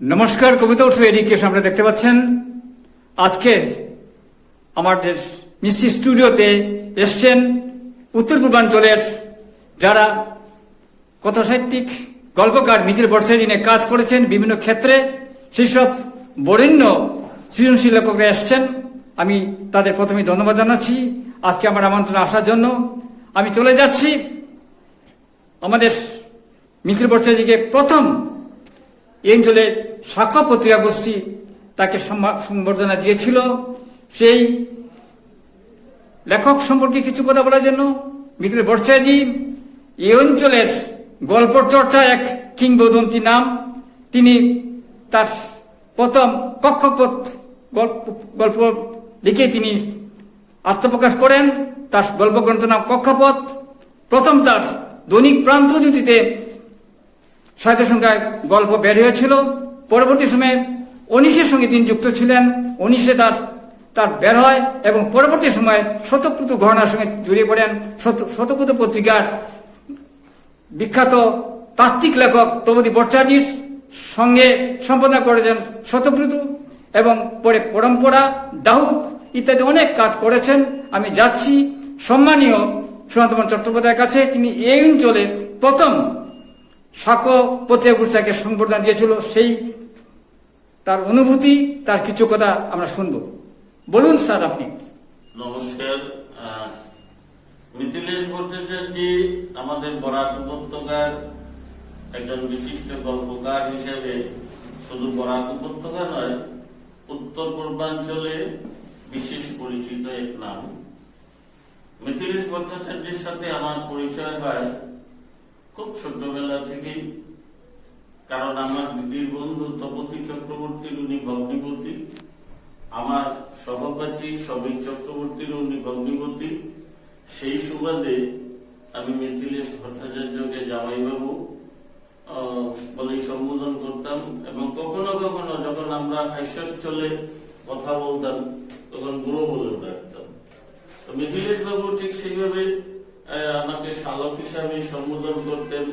নমস্কার, কবিতা উৎসব এডিকেশন আপনারা দেখতে পাচ্ছেন। আজকে আমাদের মিষ্টি স্টুডিওতে এসছেন উত্তর পূর্বাঞ্চলের যারা কথাসাহিত্যিক, গল্পকার মিথিল বর্ষায় দিনে কাজ করেছেন বিভিন্ন ক্ষেত্রে, সেই সব বরেণ্য সৃজনশীল লেখকরা এসছেন। আমি তাদের প্রথমে ধন্যবাদ জানাচ্ছি। আজকে আমার আমন্ত্রণ আসার জন্য আমি চলে যাচ্ছি। আমাদের মিথিল বর্ষাজিকে প্রথম এই অঞ্চলে শাখা পত্রিকা গোষ্ঠী তাকে সম্বর্ধনা দিয়েছিল। সেই লেখক সম্পর্কে কিছু কথা বলার জন্য মিথিল বর্ষাজি এই অঞ্চলের গল্প চর্চা এক কিংবদন্তি নাম। তিনি তার প্রথম কক্ষপথ গল্প গল্প লিখে তিনি আত্মপ্রকাশ করেন। তার গল্প গ্রন্থ নাম কক্ষপথ। প্রথম তার দৈনিক প্রান্ত জ্যোতিতে সাহিত্য সংখ্যায় গল্প বের হয়েছিল। পরবর্তী সময়ে অনিশের সঙ্গে তিনি যুক্ত ছিলেন। অনিশে তার তার বের হয় এবং পরবর্তী সময়ে শতপ্রুত ঘটনার সঙ্গে জড়িয়ে পড়েন। শত- শতপ্রুত পত্রিকার বিখ্যাত তাত্ত্বিক লেখক তবদি ভট্টাচার্যের সঙ্গে সম্পাদনা করেছেন শতপ্রুতু এবং পরে পরম্পরা, দাহুক ইত্যাদি অনেক কাজ করেছেন। আমি যাচ্ছি। সম্মানীয় সুশান্তমন চট্টোপাধ্যায়ের কাছে। তিনি এই অঞ্চলে প্রথম সাক্ষ্য পত্রিকা গোষ্ঠীকে সংবর্ধনা দিয়েছিল, সেই তার অনুভূতি, তার কিছু কথা আমরা শুনব। বলুন স্যার আপনি। নমস্কার। মিথিলেশ ভট্টাচার্যজি আমাদের বরাক উপত্যকার একজন বিশিষ্ট গল্পকার হিসেবে শুধু বরাক উপত্যকা নয়, উত্তর পূর্বাঞ্চলে বিশেষ পরিচিত এক নাম। মিথিলেশ ভট্টাচার্যের সাথে আমার পরিচয় হয় খুব ছোটবেলা থেকেই, কারণ আমার দিদির বন্ধু তপতি চক্রবর্তীর উনি ভগ্নিপতি, আমার সহপাঠী সবই চক্রবর্তীর উনি ভগ্নিপতি। সেই সুবাদে আমি মিথিলেশ ভট্টাচার্যকে জামাইবাবু বলেই সম্বোধন করতাম এবং কখনো কখনো যখন আমরা হাস্যস্থলে কথা বলতাম, তখন বুড়ো বলে ডাকতাম। মিথিলেশ বাবু ঠিক সেইভাবে আমাকে শালক হিসাবে সম্বোধন করতেন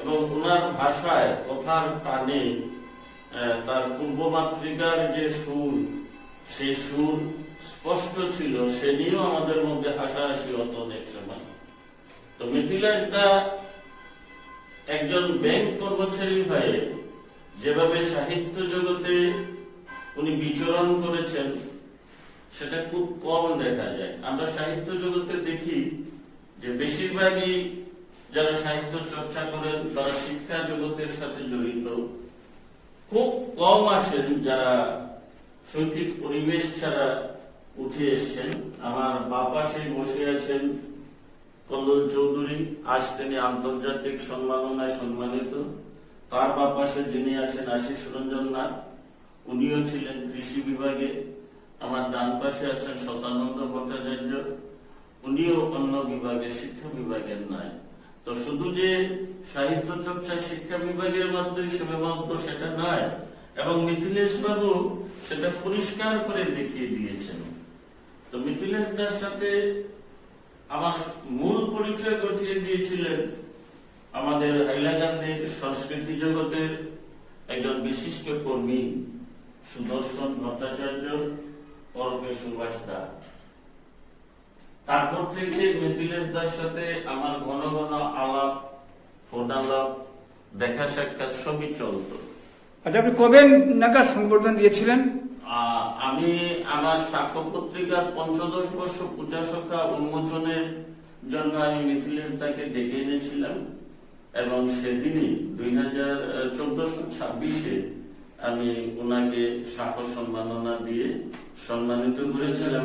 এবং ওনার ভাষায় কথার টানে তার পূর্বমাতৃকার যে সুর, সেই সুর স্পষ্ট ছিল, সে নিয়েও আমাদের মধ্যে হাসাহাসি হতো অনেক সময় তো মিথিলেশ দা একজন ব্যাংক কর্মচারী হয়ে যেভাবে সাহিত্য জগতে উনি বিচরণ করেছেন, সেটা খুব কম দেখা যায়। আমরা সাহিত্য জগতে দেখি যে বেশিরভাগই যারা সাহিত্য চর্চা করেন তারা শিক্ষা জগতের সাথে জড়িত। খুব কম আছেন যারা শৈক্ষিক পরিবেশ ছাড়া উঠে এসছেন। আমার বাপাশে বসে আছেন কল্লোল চৌধুরী। আজ তিনি আন্তর্জাতিক সম্মাননায় সম্মানিত। তার বাপাশে যিনি আছেন আশিস রঞ্জন নাথ। উনিও ছিলেন কৃষি বিভাগে। আমার ডান পাশে আছেন শতানন্দ ভট্টাচার্য। উনিও অন্য বিভাগে, শিক্ষা বিভাগের নয় তো শুধু যে সাহিত্য চর্চা, শিক্ষা বিভাগের মধ্যে সীমাবদ্ধ সেটা নয়, এবং মিথিলেশ বাবু সেটা পরিষ্কার করে দেখিয়ে দিয়েছেন। তো মিথিলেশ দার সাথে আমার মূল পরিচয় ঘটিয়ে দিয়েছিলেন আমাদের হাইলাকান্দির সংস্কৃতি জগতের একজন বিশিষ্ট কর্মী, সুদর্শন ভট্টাচার্য, ওরফে সুভাষ দা তারপর থেকে মিথিলেশ দার সাথে আমার ঘন ঘন আলাপ ফোনালাপ দেখা সাক্ষাৎ সবই চলতো। আচ্ছা আপনি কবে নাগাদ সংবর্ধনা দিয়েছিলেন? আহ, আমি আমার সাক্ষ্য পত্রিকার পঞ্চদশ বর্ষ পূজা সখা উন্মোচনের জন্য আমি মিথিলের তাকে ডেকে এনেছিলাম এবং সেদিনই দুই হাজার চোদ্দশো ছাব্বিশে আমি ওনাকে সাক্ষ্য সম্মাননা দিয়ে সম্মানিত করেছিলাম।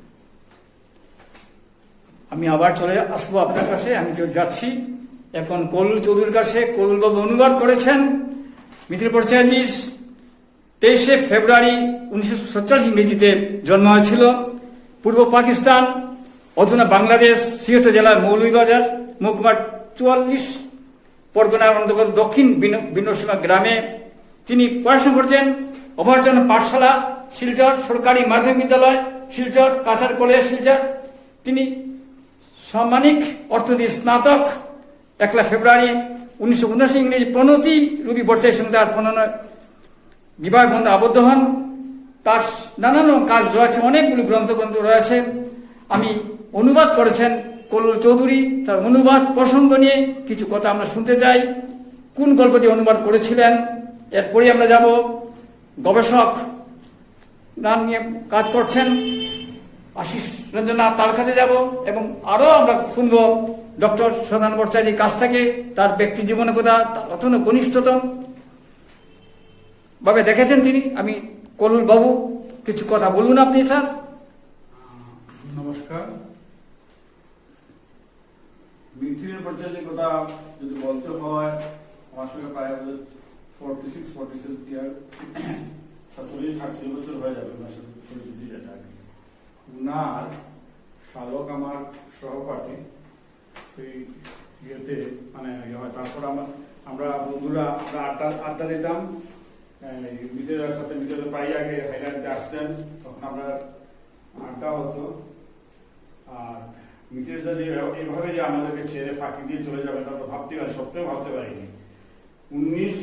আমি আবার চলে আসব আপনার কাছে, আমি যাচ্ছি। এখন কলুল চৌধুরীর কাছে কলুল বাবু অনুবাদ করেছেন। মিথিল পরিচয়জির তেইশে ফেব্রুয়ারি উনিশশো সত্তর ইংরেজিতে জন্ম হয়েছিল। পূর্ব পাকিস্তান, অধুনা বাংলাদেশ, সিলেট জেলার মৌলভীবাজার, মহকুমার চুয়াল্লিশ, পরগনার অন্তর্গত দক্ষিণ বিন- বিনসীমা গ্রামে। তিনি পড়াশোনা করছেন অভয়ারচন্দ্র পাঠশালা, শিলচর সরকারি মাধ্যমিক বিদ্যালয়, শিলচর কাছার কলেজ, শিলচর। তিনি সাম্মানিক অর্থনীতি স্নাতক, একলা ফেব্রুয়ারি উনিশশো উনআশি ইংরেজি প্রণতি রুবি বর্ষের সঙ্গে তার বিবাহ বন্ধে আবদ্ধ হন। তার নানান কাজ রয়েছে, অনেকগুলি গ্রন্থ গ্রন্থ রয়েছে। আমি অনুবাদ করেছেন কল্লোল চৌধুরী। তার অনুবাদ প্রসঙ্গ নিয়ে কিছু কথা আমরা শুনতে চাই। কোন গল্পটি অনুবাদ করেছিলেন? এরপরে আমরা যাব। গবেষক নাম নিয়ে কাজ করছেন আশিস রঞ্জনাথ তার কাছে যাব এবং আরও আমরা শুনব ডক্টর সদান ভট্টাচার্যের কাছ থেকে তার ব্যক্তি জীবনের কথা অত্যন্ত ঘনিষ্ঠতম ভাবে দেখেছেন তিনি? আমি কলুল বাবু, কিছু কথা বলুন আপনি, স্যার। নমস্কার। মিথিলের পর্যায়ের কথা যদি বলতে হয়, আমার সঙ্গে প্রায় forty six forty six year সাতচল্লিশ সাতচল্লিশ বছর হয়ে যাবে, ওনার সাথে পরিচিতি যেটা। কি শালক আমার সহপাঠী ওই ইয়েতে মানে ইয়ে হয়, তারপর আমার, আমরা বন্ধুরা, আমরা আড্ডা আড্ডা দিতাম। মিতের সাথে মিতের প্রায় আগে হাইলাইটে আসতেন, তখন আমরা আড্ডা হতো। আর মিতেশ দা যে এইভাবে যে আমাদেরকে ছেড়ে ফাঁকি দিয়ে চলে যাবে তো ভাবতে পারি, স্বপ্নেও ভাবতে পারিনি। উনিশ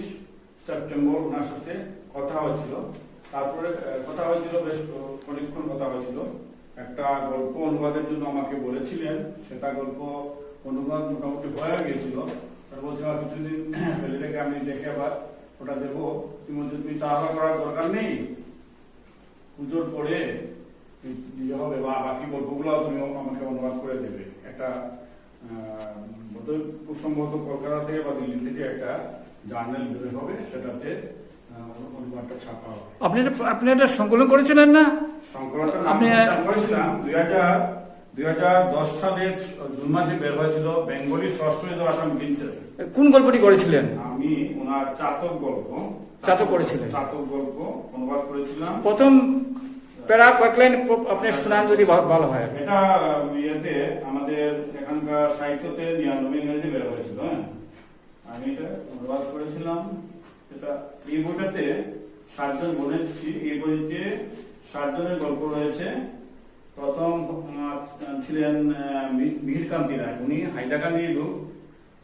সেপ্টেম্বর ওনার সাথে কথা হয়েছিল। তারপরে কথা হয়েছিল, বেশ অনেকক্ষণ কথা হয়েছিল। একটা গল্প অনুবাদের জন্য আমাকে বলেছিলেন। সেটা গল্প অনুবাদ মোটামুটি হয়ে গিয়েছিল। তার বলছিলাম কিছুদিন ফেলে রেখে আমি দেখে আবার ওটা দেবো। তুমি বলছো, তুমি তাহলে করার দরকার নেই। পুজোর পরে ইয়ে হবে বা বাকি গল্পগুলো তুমি আমাকে অনুবাদ করে দেবে। একটা খুব সম্ভবত কলকাতা থেকে বা দিল্লি থেকে একটা জার্নাল বের হবে। সেটাতে অনুবাদটা ছাপা হবে। আপনি আপনি এটা সংকলন করেছিলেন না? আপনি- সালের জুন মাসে বের হয়েছিল বেঙ্গলি ষষ্ঠ আসাম প্রিন্সেস কোন গল্পটি করেছিলেন? আমি ওনার চাতক গল্প। চাতক করেছিলেন। চাতক গল্প অনুবাদ করেছিলাম। প্রথম প্যারা কয়েক লাইন আপনি শোনান যদি ভালো হয়। এটা ইয়েতে আমাদের এখানকার সাহিত্যতে নিরানব্বই ইংরেজি বের হয়েছিল হ্যাঁ? আমি এটা অনুবাদ করেছিলাম। এটা এই বইটাতে সাতজন বলেছি এই বইতে সাতজনের গল্প রয়েছে। প্রথম ছিলেন আহ, মি- মিহিরকান্তি রায় উনি হাইলাকান্দির লোক।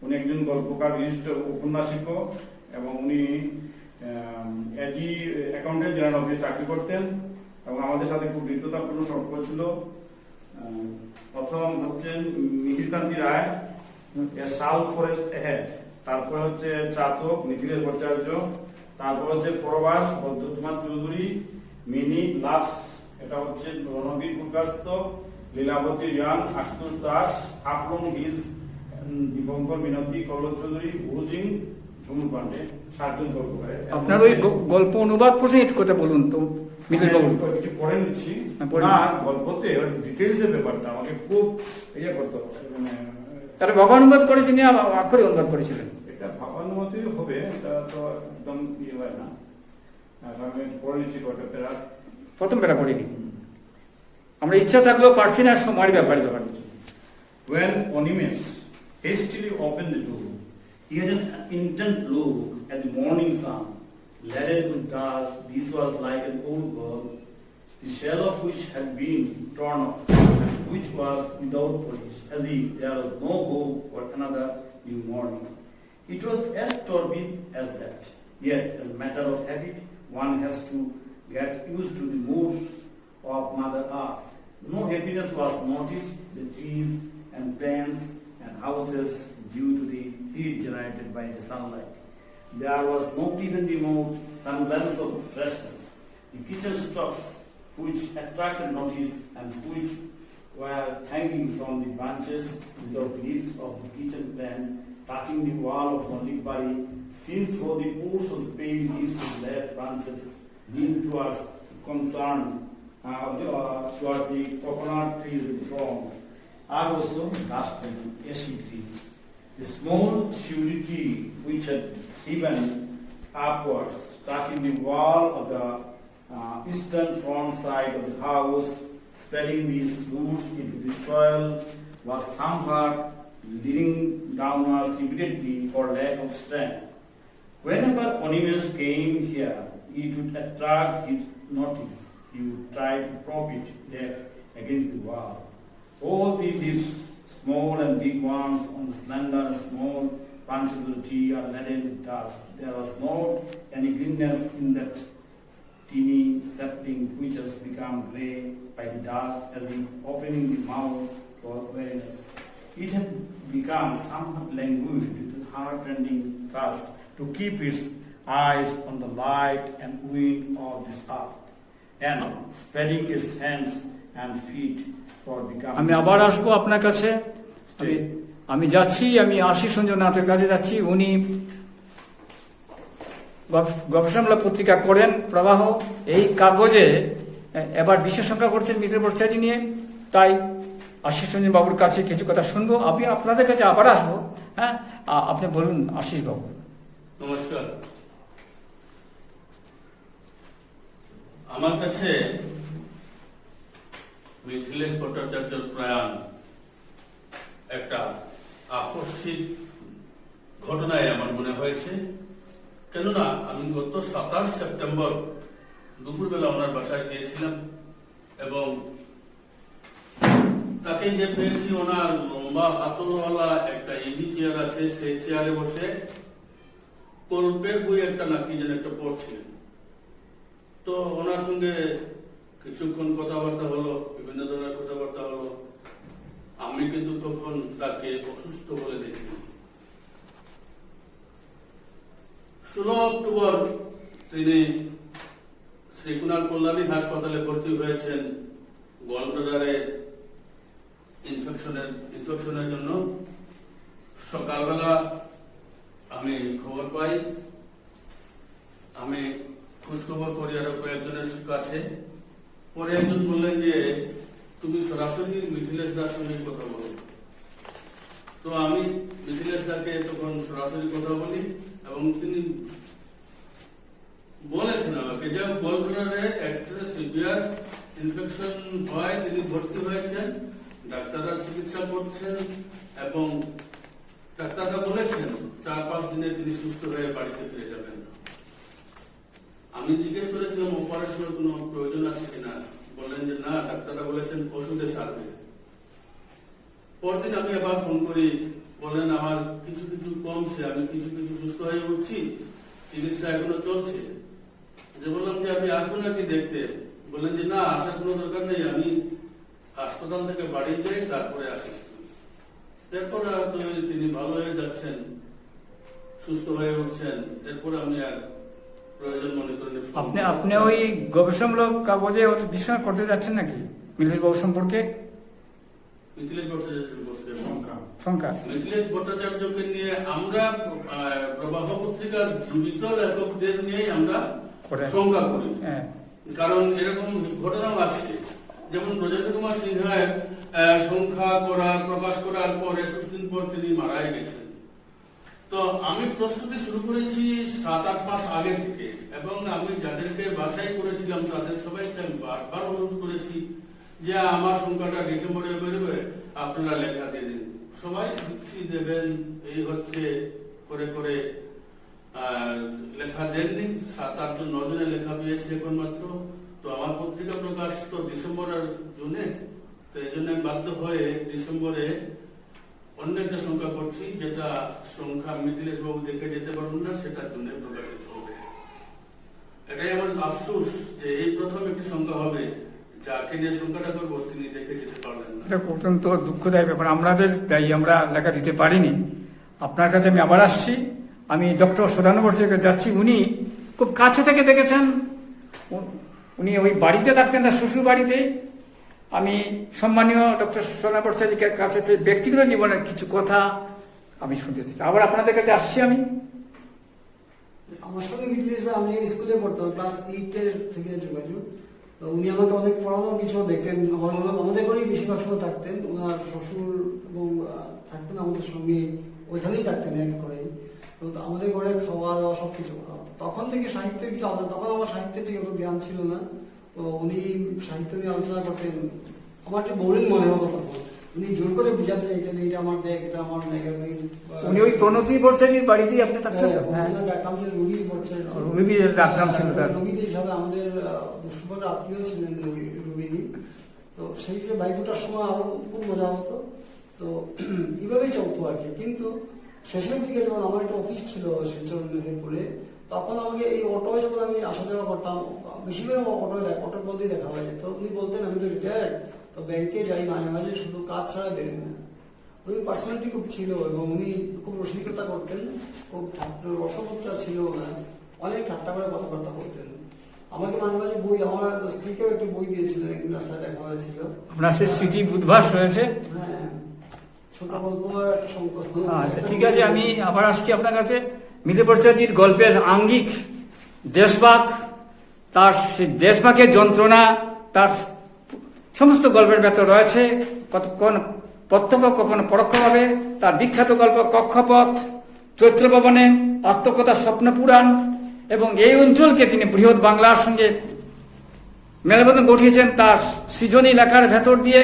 উনি একজন গল্পকার বিশিষ্ট উপন্যাসিকও এবং উনি এজি অ্যাকাউন্টেন্ট জেনারেল অফিসে চাকরি করতেন এবং আমাদের সাথে খুব বৃত্ততাপূর্ণ সম্পর্ক ছিল। প্রথম হচ্ছেন মিহিরকান্তি রায় সাল ফরেস্ট হেড তারপরে হচ্ছে চাতক মিথিলেশ ভট্টাচার্য। তারপর হচ্ছে প্রবাস বদ্ধুমান চৌধুরী। মিনি লাস এটা হচ্ছে রণবীর প্রকাশত লীলাবতী রিয়ান আশুতোষ দাস হাফলং হিজ দীপঙ্কর মিনতি কল্লোল চৌধুরী ভুজিং ঝুমুর পান্ডে সাতজন গল্প করে আপনার ওই গল্প অনুবাদ একটু কথা বলুন তো বাবু। কিছু পড়ে নিচ্ছি। হ্যাঁ, না গল্পতে ডিটেলস এর ব্যাপারটা আমাকে খুব ইয়ে করতে হবে। মানে তারা বাবা অনুবাদ করে তিনি আক্ষরে অনুবাদ করেছিলেন। এটা ভাবানুমতি হবে এটা তো একদম ইয়ে হয় না। প্রথম প্যারা পড়িনি আমরা ইচ্ছা থাকলেও পারছি না সময়ের ব্যাপারে ব্যাপার When Onimus hastily opened the door, he had an intent look at the morning sun, laden with dust. This was like an old bird, the shell of which had been torn off, and which was without polish, as if there was no hope for another new morning. It was as turbid as that. Yet, as a matter of habit, one has to get used to the moves of Mother Earth. No happiness was noticed, the trees and plants and houses due to the heat generated by the sunlight. There was not even the most semblance of freshness. The kitchen stocks, which attracted notice and which were hanging from the branches without leaves of the kitchen plant, touching the wall of Mondikbari, seen through the pores of the pale leaves of the branches, lean towards the concern uh, of the, uh, towards the coconut trees in front are also and ashy trees. The small tree which had thriven upwards, touching the wall of the uh, eastern front side of the house, spreading these roots into the soil, was somewhat leaning downwards repeatedly for lack of strength. Whenever Onimus came here, it would attract his notice. He would try to prop it back against the wall. All the leaves, small and big ones, on the slender small branches of the tree are laden with dust. There was not any greenness in that teeny sapling which has become grey by the dust as if opening the mouth for weariness. It had become somewhat languid with a heart-rending thirst to keep its eyes on the light and wind of this earth, and spreading its hands and feet for becoming. আমি আবার আসব আপনার কাছে আমি যাচ্ছি আমি আশিস রঞ্জন নাথের কাছে যাচ্ছি উনি গব- গবেষণামূলক পত্রিকা করেন প্রবাহ এই কাগজে এবার বিশেষ সংখ্যা করছেন মিত্র বর্ষাজি নিয়ে তাই আশিস রঞ্জন বাবুর কাছে কিছু কথা শুনব, আমি আপনাদের কাছে আবার আসব। হ্যাঁ? আপনি বলুন আশিস বাবু। নমস্কার। আমার কাছে মিথিলেশ ভট্টাচার্যর প্রয়াণ একটা আকস্মিক ঘটনায় আমার মনে হয়েছে। কেননা, আমি গত সাতাশ সেপ্টেম্বর দুপুরবেলা ওনার বাসায় গিয়েছিলাম এবং তাকে যে পেয়েছি ওনার লম্বা হাতলওয়ালা একটা ইজি চেয়ার আছে, সেই চেয়ারে বসে কল্পের বই একটা নাকি যেন একটা পড়ছিলেন। তো ওনার সঙ্গে কিছুক্ষণ কথাবার্তা হলো, বিভিন্ন ধরনের কথাবার্তা হলো। আমি কিন্তু তখন তাকে অসুস্থ বলে দেখিনি। ষোলো অক্টোবর তিনি শ্রীকুণাল কল্যাণী হাসপাতালে ভর্তি হয়েছেন গলব্লাডারে ইনফেকশনের ইনফেকশনের জন্য সকালবেলা আমি খবর পাই। আমি খোঁজ খবর করি আরও কয়েকজনের কাছে। পরে একজন বললেন যে, তুমি সরাসরি মিথিলেশ দার সঙ্গে কথা বলো। তো আমি মিথিলেশ দাকে তখন সরাসরি কথা বলি এবং তিনি বলেছেন আমাকে যে গোলব্লাডারে একটা সিভিয়ার ইনফেকশন হয়, তিনি ভর্তি হয়েছেন। ডাক্তাররা চিকিৎসা করছেন এবং ডাক্তাররা বলেছেন, চার পাঁচ দিনে তিনি সুস্থ হয়ে বাড়িতে ফিরে যাবেন। আমি জিজ্ঞেস করেছিলাম অপারেশনের কোনো প্রয়োজন আছে কিনা? বললেন যে, না, ডাক্তাররা বলেছেন ওষুধে সারবে। পরদিন আমি আবার ফোন করি বলেন আমার কিছু কিছু কমছে, আমি কিছু কিছু সুস্থ হয়ে উঠছি, চিকিৎসা এখনও চলছে। যে বললাম যে আপনি আসবেন নাকি দেখতে? বললেন যে, না, আসার কোনো দরকার নেই, আমি হাসপাতাল থেকে বাড়ি যাই তারপরে আসিস। এরপর আর তো তিনি ভালো হয়ে যাচ্ছেন সুস্থ হয়ে উঠছেন এরপর আমি আর প্রয়োজন মনে করিনি আপনি আপনি ওই গবেষণামূলক কাগজে বিশ্লেষণ করতে যাচ্ছেন নাকি? মিথিলেশ বাবু সম্পর্কে? মিথিলেশ ভট্টাচার্যের বসে সংখ্যা। সংখ্যা। মিথিলেশ ভট্টাচার্যকে নিয়ে আমরা প্রবাহ পত্রিকার জীবিত লেখকদের নিয়েই আমরা সংখ্যা করি। হ্যাঁ। কারণ এরকম ঘটনাও আছে। যেমন ব্রজেন্দ্র কুমার সিনহার আহ, সংখ্যা করা প্রকাশ করার পর একুশ দিন পর তিনি মারাই গেছেন। তো আমি প্রস্তুতি শুরু করেছি সাত আট মাস আগে থেকে এবং আমি যাদেরকে বাছাই করেছিলাম তাদের সবাইকে আমি বারবার অনুরোধ করেছি যে আমার সংখ্যাটা ডিসেম্বরে বেরোবে আপনারা লেখা দিয়ে দিন। সবাই দিচ্ছি দেবেন এই হচ্ছে করে করে লেখা দেননি। সাত আটজন নজনে লেখা পেয়েছে এখন মাত্র তো আমার পত্রিকা প্রকাশ তো ডিসেম্বর আর জুনে, তো এই জন্য আমি বাধ্য হয়ে ডিসেম্বরে অন্য একটা সংখ্যা করছি, যেটা সংখ্যা মিথিলেশ বাবু দেখে যেতে পারবেন না, সেটা জুনে প্রকাশিত হবে। এটাই আমার আফসোস যে এই প্রথম একটি সংখ্যা হবে যাকে নিয়ে সংখ্যাটা করব, তিনি দেখে যেতে পারবেন না। এটা অত্যন্ত দুঃখদায়ক ব্যাপার। আমাদের তাই আমরা লেখা দিতে পারিনি। আপনার কাছে আমি আবার আসছি। আমি ডক্টর সদানু বর্ষকে যাচ্ছি। উনি খুব কাছে থেকে দেখেছেন। উনি ওই বাড়িতে থাকতেন না, শ্বশুর বাড়িতে। আমি সম্মানীয় ডক্টর সোনা বর্ষাজিকে কাছে ব্যক্তিগত জীবনের কিছু কথা আমি শুনতে চাই। আবার আপনাদের কাছে আসছি আমি। আমার সঙ্গে ভাই আমি স্কুলে পড়তাম, ক্লাস এইটের থেকে যোগাযোগ। তো উনি আমাকে অনেক পড়ানো কিছু দেখতেন। আমার আমাদের ঘরেই বেশিরভাগ সময় থাকতেন। ওনার শ্বশুর এবং থাকতেন আমাদের সঙ্গে। ওইখানেই থাকতেন এক করে তো আমাদের ঘরে খাওয়া দাওয়া সব কিছু করা তখন থেকে সাহিত্যের কিছু আলাদা তখন আমার সাহিত্যের ঠিক জ্ঞান ছিল না। তো উনি সাহিত্য নিয়ে আলোচনা করতেন। আমার যে বোরিং মনে হতো তখন উনি জোর করে বুঝাতে চাইতেন এটা আমার ব্যাগ এটা আমার ম্যাগাজিন উনি ওই প্রণতি বর্ষাজির বাড়িতেই আপনি থাকতেন হ্যাঁ ওনার ডাকনাম ছিল রবি রবির ডাকনাম ছিল তার। রবিদি হিসাবে আমাদের সুপার আত্মীয় ছিলেন রবি রবিদি তো সেই যে বাইকটার সময় আরও খুব মজা হতো। তো এইভাবেই চলতো আর কি। কিন্তু শেষের দিকে যখন আমার একটা অফিস ছিল শিলচর মেহেরপুরে তখন আমাকে এই অটোয় যখন আমি আসা যাওয়া করতাম বেশিরভাগ অটো অটোর মধ্যেই দেখা হয়ে যেত। উনি বলতেন আমি তো রিটায়ার্ড তো ব্যাংকে যাই মাঝে মাঝে শুধু কাজ ছাড়া বেরোই না। ওই পার্সোনালিটি খুব ছিল এবং উনি খুব রসিকতা করতেন খুব রসবত্তা ছিল ওনার। অনেক ঠাট্টা করে কথাবার্তা বলতেন। আমাকে মাঝে মাঝে বই আমার স্ত্রীকেও একটি বই দিয়েছিলেন একদিন রাস্তায় দেখা হয়েছিল। আপনার সে স্মৃতি বুধবাস হয়েছে? হ্যাঁ ছোট গল্প আচ্ছা ঠিক আছে আমি আবার আসছি আপনার কাছে। মিতে বর্ষাজির গল্পের আঙ্গিক দেশভাগ তার দেশভাগের যন্ত্রণা, তার সমস্ত গল্পের ভেতর রয়েছে কতক্ষণ প্রত্যক্ষ, কখনো পরোক্ষভাবে, তার বিখ্যাত গল্প কক্ষপথ, চৈত্র ভবনে আত্মকথা স্বপ্ন পুরাণ, এবং এই অঞ্চলকে তিনি বৃহৎ বাংলার সঙ্গে মেলবন্ধন গঠিয়েছেন তার সৃজনী লেখার ভেতর দিয়ে।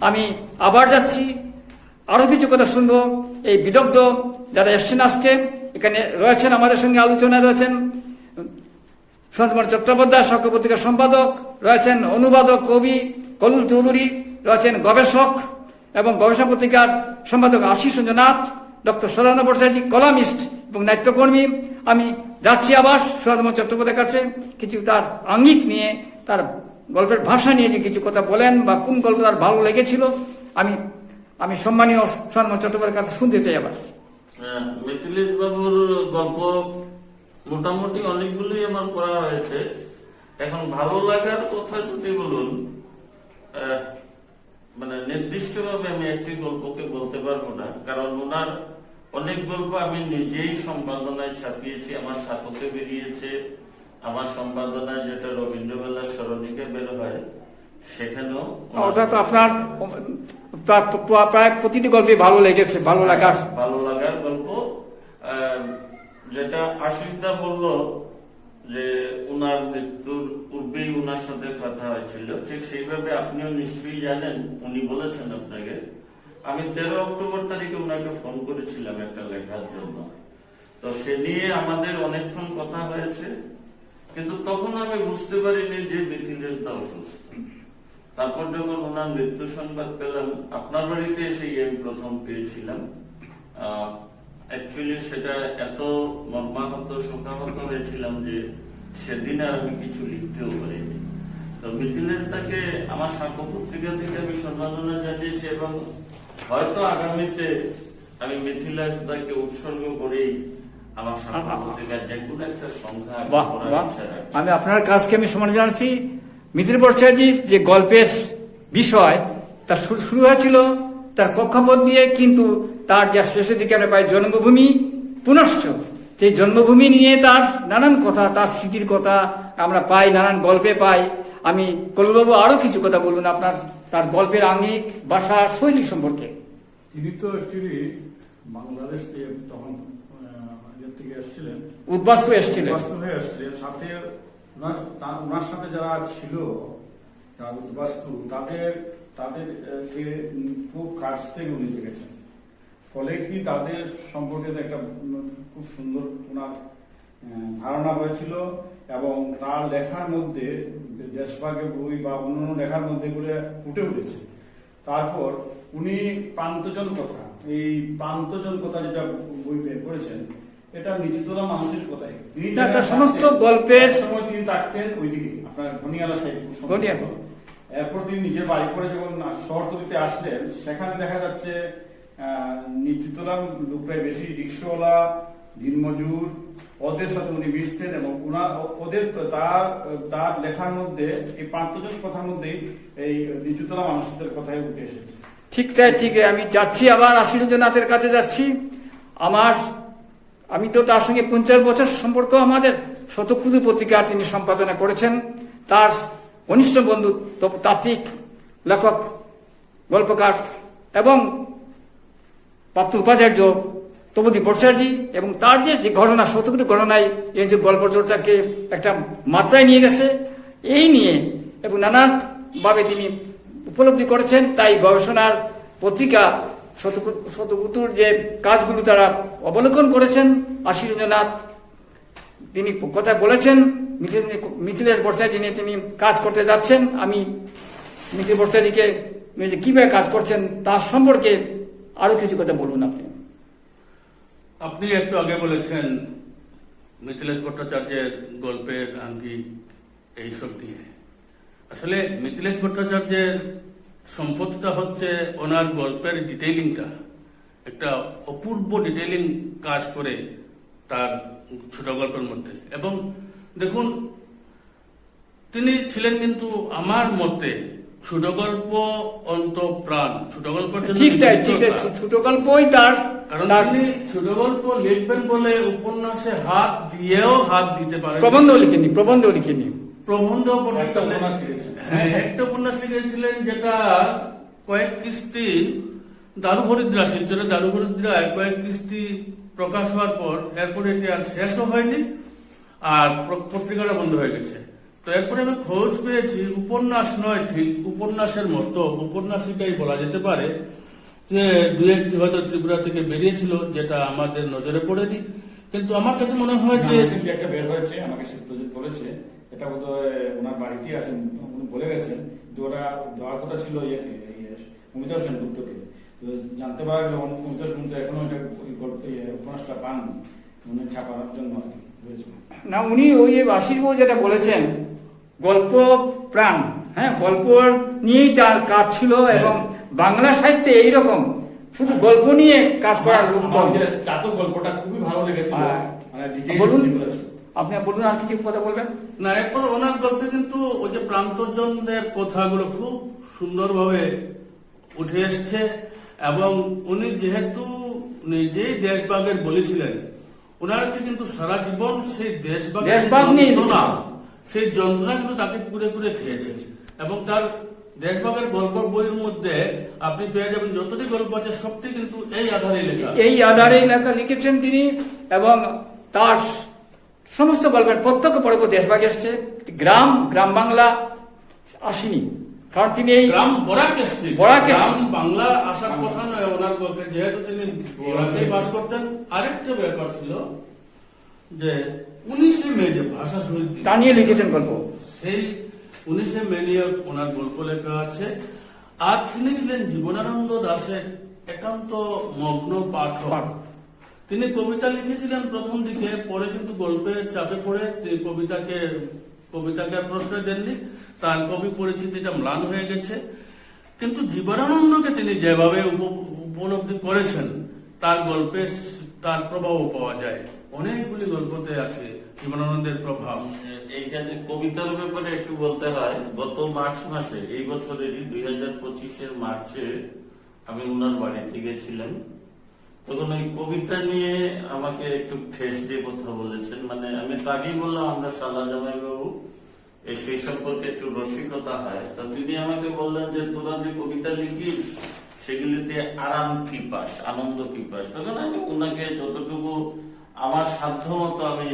আমি আবার যাচ্ছি। আরও কিছু কথা শুনব। এই বিদগ্ধ যারা এসছেন আজকে এখানে রয়েছেন, আমাদের সঙ্গে আলোচনায় রয়েছেন সন্তমণ চট্টোপাধ্যায় সকল পত্রিকার সম্পাদক, রয়েছেন অনুবাদক কবি কলুল চৌধুরী, রয়েছেন গবেষক এবং গবেষণা পত্রিকার সম্পাদক আশিস রঞ্জনাথ, ডক্টর সদানন্দ বর্ষাজি কলামিস্ট এবং নাট্যকর্মী। আমি যাচ্ছি আবার সদানন্দ চট্টোপাধ্যায়ের কাছে। কিছু তার আঙ্গিক নিয়ে, তার গল্পের ভাষা নিয়ে যে কিছু কথা বলেন বা কোন গল্প তার ভালো লেগেছিল, আমি আমি সম্মানীয় সদানন্দ চট্টোপাধ্যায়ের কাছে শুনতে চাই আবার। মিথিলেশ বাবুর গল্প মোটামুটি অনেকগুলোই আমার পড়া হয়েছে। এখন ভালো লাগার কথা যদি বলুন মানে নির্দিষ্টভাবে আমি একটি গল্পকে বলতে পারব না, কারণ ওনার অনেক গল্প আমি নিজেই সম্পাদনায় ছাপিয়েছি, আমার সাথে বেরিয়েছে। আমার সম্পাদনায় যেটা রবীন্দ্রবেলার স্মরণিকে বের হয় সেখানেও ওটা তো আপনার তার প্রায় প্রতিটি গল্পে ভালো লেগেছে ভালো লাগার। ভালো লাগার গল্প। যেটা আশিসদা বলল যে উনার মৃত্যুর পূর্বেই উনার সাথে কথা হয়েছিল ঠিক সেইভাবে আপনিও নিশ্চয়ই জানেন উনি বলেছেন আপনাকে। আমি তেরো অক্টোবর তারিখে উনাকে ফোন করেছিলাম একটা লেখার জন্য। তো সে নিয়ে আমাদের অনেকক্ষণ কথা হয়েছে কিন্তু তখন আমি বুঝতে পারিনি যে মিথিলেশ দা অসুস্থ তারপর যখন ওনার মৃত্যু সংবাদ পেলাম আপনার বাড়িতে এসেই আমি প্রথম পেয়েছিলাম। অ্যাকচুয়ালি সেটা এত মর্মাহত শোকাহত হয়েছিলাম যে সেদিন আর আমি কিছু লিখতেও পারিনি। তো মিথিলের তাকে আমার সাক্ষ্য পত্রিকা থেকে আমি সম্মাননা জানিয়েছি এবং হয়তো আগামীতে আমি মিথিলার তাকে উৎসর্গ করেই আমার সাক্ষ্য পত্রিকার যে কোনো একটা সংখ্যা। আমি আপনার কাজকে আমি সম্মান জানাচ্ছি। মিত্র বর্ষাজির যে গল্পের বিষয় তা শুরু হয়েছিল তার কক্ষপথ দিয়ে কিন্তু তার যা শেষের দিকে আমরা পাই জন্মভূমি পুনশ্চ সেই জন্মভূমি নিয়ে তার নানান কথা তার স্মৃতির কথা আমরা পাই নানান গল্পে পাই। আমি কলবাবু আরও কিছু কথা বলুন আপনার তার গল্পের আঙ্গিক ভাষা শৈলী সম্পর্কে। তিনি তো অ্যাকচুয়ালি বাংলাদেশ থেকে তখন থেকে এসেছিলেন। উদ্বাস্তু এসেছিলেন। উদ্বাস্তু হয়ে এসেছিলেন। সাথে ওনার ওনার সাথে যারা ছিল উদ্বাস্তু তাদের তাদের আহ, খুব কাছ থেকে উনি দেখেছেন। ফলে কি তাদের সম্পর্কে একটা খুব সুন্দর ওনার ধারণা হয়েছিল এবং তার লেখার মধ্যে দেশভাগের বই বা অন্যান্য লেখার মধ্যে এগুলো ফুটে উঠেছে। তারপর উনি প্রান্তজন কথা এই প্রান্তজন কথা যেটা বই বের করেছেন এটা নিচুতলা মানুষের কথাই। তিনি তার সমস্ত গল্পের- সময় তিনি থাকতেন ওইদিকে আপনার ঘনিয়ালা সাইড ঘনিয়ালা। এরপর তিনি নিজের বাড়ি করে যখন শহরতলিতে আসলেন সেখানে দেখা যাচ্ছে আহ, নিচুতলার লোকরাই বেশি রিক্সাওয়ালা দিনমজুর ওদের সাথে উনি মিশতেন এবং উনার ওদের তার তার লেখার মধ্যে এই পাঁচজন কথার মধ্যেই এই নিচুতলা মানুষদের কথাই উঠে এসেছে। ঠিক তাই ঠিক আমি যাচ্ছি আবার আশিস রঞ্জনাথের কাছে যাচ্ছি। আমার আমি তো তার সঙ্গে পঞ্চাশ বছর সম্পর্ক আমাদের। শতকুদু পত্রিকা তিনি সম্পাদনা করেছেন। তার ঘনিষ্ঠ বন্ধু তাত্ত্বিক, লেখক, গল্পকার এবং প্রাপ্ত উপাচার্য তবুদি বর্ষাজি এবং তার যে যে ঘটনা সত্যগুলি ঘটনায় এই যে গল্প চর্চাকে একটা মাত্রায় নিয়ে গেছে, এই নিয়ে এবং নানানভাবে তিনি উপলব্ধি করেছেন। তাই গবেষণার পত্রিকা শতকুতুর যে কাজগুলো তারা অবলোকন করেছেন আশীর্বনাথ তিনি কথা বলেছেন, মিথিল- মিথিলেশ বর্ষাজি নিয়ে তিনি কাজ করতে যাচ্ছেন। আমি মিথিল বর্ষাজিকে কীভাবে কাজ করছেন তার সম্পর্কে আরও কিছু কথা বলুন আপনি। আপনি একটু আগে বলেছেন মিথিলেশ ভট্টাচার্যের গল্পের আঙ্গিক এইসব নিয়ে। আসলে মিথিলেশ ভট্টাচার্যের সম্পদটা হচ্ছে ওনার গল্পের ডিটেইলিংটা একটা অপূর্ব ডিটেইলিং কাজ করে তার ছোট গল্পের মধ্যে। এবং দেখুন তিনি ছিলেন কিন্তু আমার মতে ছোট গল্প অন্ত প্রাণ। ছোট গল্পের জন্য ঠিক তাই ঠিক তাই নিযুক্ত ছো- ছোট গল্পই তার কারণ তিনি ছোট গল্প লিখবেন বলে উপন্যাসে হাত দিয়েও হাত দিতে পারেন প্রবন্ধ লিখেনি প্রবন্ধ লিখেনি প্রবন্ধ পর্যন্ত হ্যাঁ একটা উপন্যাস লিখেছিলেন যেটা কয়েক কিস্তি দারু হরিদ্রা শিলচরে দারু হরিদ্রায় কয়েক কিস্তি প্রকাশ হওয়ার পর এরপরে এটি আর শেষও হয়নি আর পত্রিকাটা বন্ধ হয়ে গেছে। তো এরপরে আমি খোঁজ পেয়েছি, উপন্যাস নয় ঠিক, উপন্যাসের মতো, উপন্যাসিকাই বলা যেতে পারে, যে দু একটি হয়তো ত্রিপুরা থেকে বেরিয়েছিল, যেটা আমাদের নজরে পড়েনি। কিন্তু আমার কাছে মনে হয় যে একটা বের হয়েছে, আমাকে সত্যজিৎ বলেছে এটা বোধ ওনার বাড়িতে আছেন উনি বলে গেছেন যে ওরা দেওয়ার কথা ছিল ইয়েকে ইয়ে, অমিতাভ সেনগুপ্তকে তো জানতে পারা গেল অমি- অমিতাভ সেনগুপ্ত এখনও এটা ইয়ে, উপন্যাসটা পাননি উনি ছাপার জন্য আর কি না উনি ওই যে আশিসবাবু যেটা বলেছেন গল্প প্রাণ হ্যাঁ গল্প নিয়েই তার কাজ ছিল এবং বাংলা সাহিত্যে এইরকম শুধু গল্প নিয়ে কাজ করার লোক চাতক গল্পটা খুবই ভালো লেগেছিল। হ্যাঁ। মানে বলুন। আপনি বলুন আর কিছু কথা বলবেন? না এরপর ওনার গল্পে কিন্তু ওই যে প্রান্তজনদের কথাগুলো খুব সুন্দরভাবে উঠে এসছে এবং উনি যেহেতু নিজেই দেশভাগের বলেছিলেন ওনারকে কিন্তু সারা জীবন সেই দেশভাগ যন্ত্রণা সেই যন্ত্রণা কিন্তু তাকে কুড়ে কুড়ে খেয়েছে। এবং তার দেশভাগের গল্প বইয়ের মধ্যে আপনি পেয়ে যাবেন যতটি গল্প আছে সবটি কিন্তু এই আধারে লেখা। এই আধারে লেখা লিখেছেন তিনি এবং তার সমস্ত গল্পের প্রত্যক্ষ পর্ব দেশভাগ এসছে। গ্রাম গ্রাম বাংলা আসেনি। কারণ তিনি এই গ্রাম বরাক এসছে। বরাক গ্রাম বাংলা আসার কথা নয় ওনার গল্পে যেহেতু তিনি বরাকেই বাস করতেন আরেকটা ব্যাপার ছিল যে উনিশে মে যে ভাষা শহীদ তা নিয়ে লিখেছেন গল্প। সেই উনিশে মে নিয়ে ওনার গল্প লেখা আছে। আর তিনি ছিলেন জীবনানন্দ দাসের একান্ত মগ্ন পাঠক। তিনি কবিতা লিখেছিলেন প্রথম দিকে, পরে কিন্তু গল্পের চাপে পড়ে। কবিতাকে কবিতাকে প্রশ্রয় দেননি। তার কবি পরিচিতিটা ম্লান হয়ে গেছে। কিন্তু জীবনানন্দকে তিনি যেভাবে উপ- উপলব্ধি করেছেন, তার গল্পে তার প্রভাবও পাওয়া যায়। অনেকগুলি গল্পতে আছে জীবনানন্দের প্রভাব। এইখানে কবিতার ব্যাপারে একটু বলতে হয়, গত মার্চ মাসে, এই বছরেরই দুই হাজার পঁচিশের মার্চে আমি উনার বাড়িতে গেছিলাম। তখন ওই কবিতা নিয়ে আমাকে একটু ঠেস দিয়ে কথা বলেছেন। মানে আমি তো আগেই বললাম আমরা সালা জামাই বাবু সেই সম্পর্কে একটু রসিকতা হয়। তা তিনি আমাকে বললেন যে তোরা যে কবিতা লিখিস সেগুলিতে আরাম কি পাস আনন্দ কি পাস? তখন আমি ওনাকে যতটুকু আমার সাধ্য মতো আমি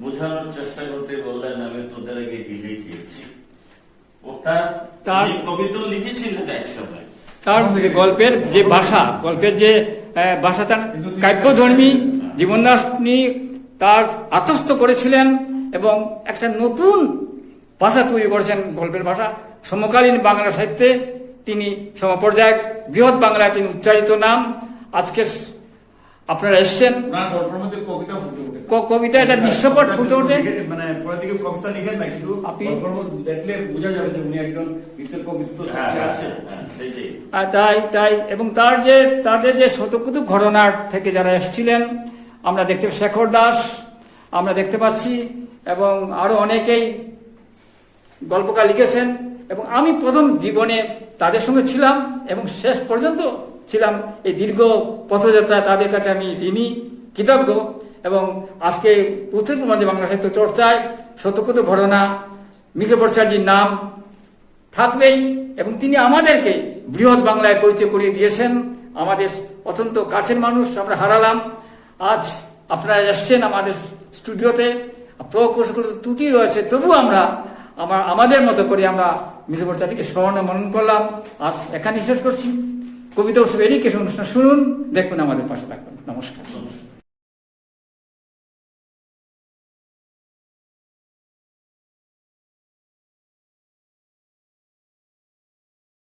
বোঝানোর চেষ্টা করতে বললেন আমি তোদের আগে গিলে খেয়েছি ওটা তার- কবিতা লিখেছিলেন এক সময় তার গল্পের যে ভাষা গল্পের যে আহ, ভাষা তার কাব্যধর্মী জীবনদাস তার আত্মস্থ করেছিলেন এবং একটা নতুন ভাষা তৈরি করেছেন গল্পের ভাষা। সমকালীন বাংলা সাহিত্যে তিনি সমপর্যায় বৃহৎ বাংলায় তিনি উচ্চারিত নাম। আজকে আপনারা এসছেন? কবিতা এটা দৃশ্যপট ফুটে ওঠে? মানে কবিতা লিখেন না কিন্তু আপনি- দেখলে বোঝা যাবে যে উনি একজন গীতের কবি তো হ্যাঁ হ্যাঁ, আছে। হ্যাঁ, তাই তাই এবং তার যে তাদের যে শতকুতু ঘটনার থেকে যারা এসেছিলেন আমরা দেখতে শেখর দাস আমরা দেখতে পাচ্ছি এবং আরও অনেকেই গল্পকার লিখেছেন এবং আমি প্রথম জীবনে তাদের সঙ্গে ছিলাম এবং শেষ পর্যন্ত ছিলাম। এই দীর্ঘ পথযাত্রা তাদের কাছে আমি ঋণী, কৃতজ্ঞ এবং আজকে প্রচুর মাঝে বাংলা সাহিত্য চর্চায় শতকৃত ঘটনা মিকে ভট্টাচার্যির নাম থাকবেই এবং তিনি আমাদেরকে বৃহৎ বাংলায় পরিচয় করিয়ে দিয়েছেন। আমাদের অত্যন্ত কাছের মানুষ, আমরা হারালাম। আজ আপনারা এসছেন আমাদের স্টুডিওতে। প্রকৌশল ত্রুটি রয়েছে তবু আমরা আমার আমাদের মতো করে আমরা মিকে ভট্টাচার্যকে স্মরণ মনন করলাম। আজ এখানে শেষ করছি। কবিতা উৎসব এডুকেশন অনুষ্ঠান শুনুন দেখুন আমাদের পাশে থাকুন। নমস্কার।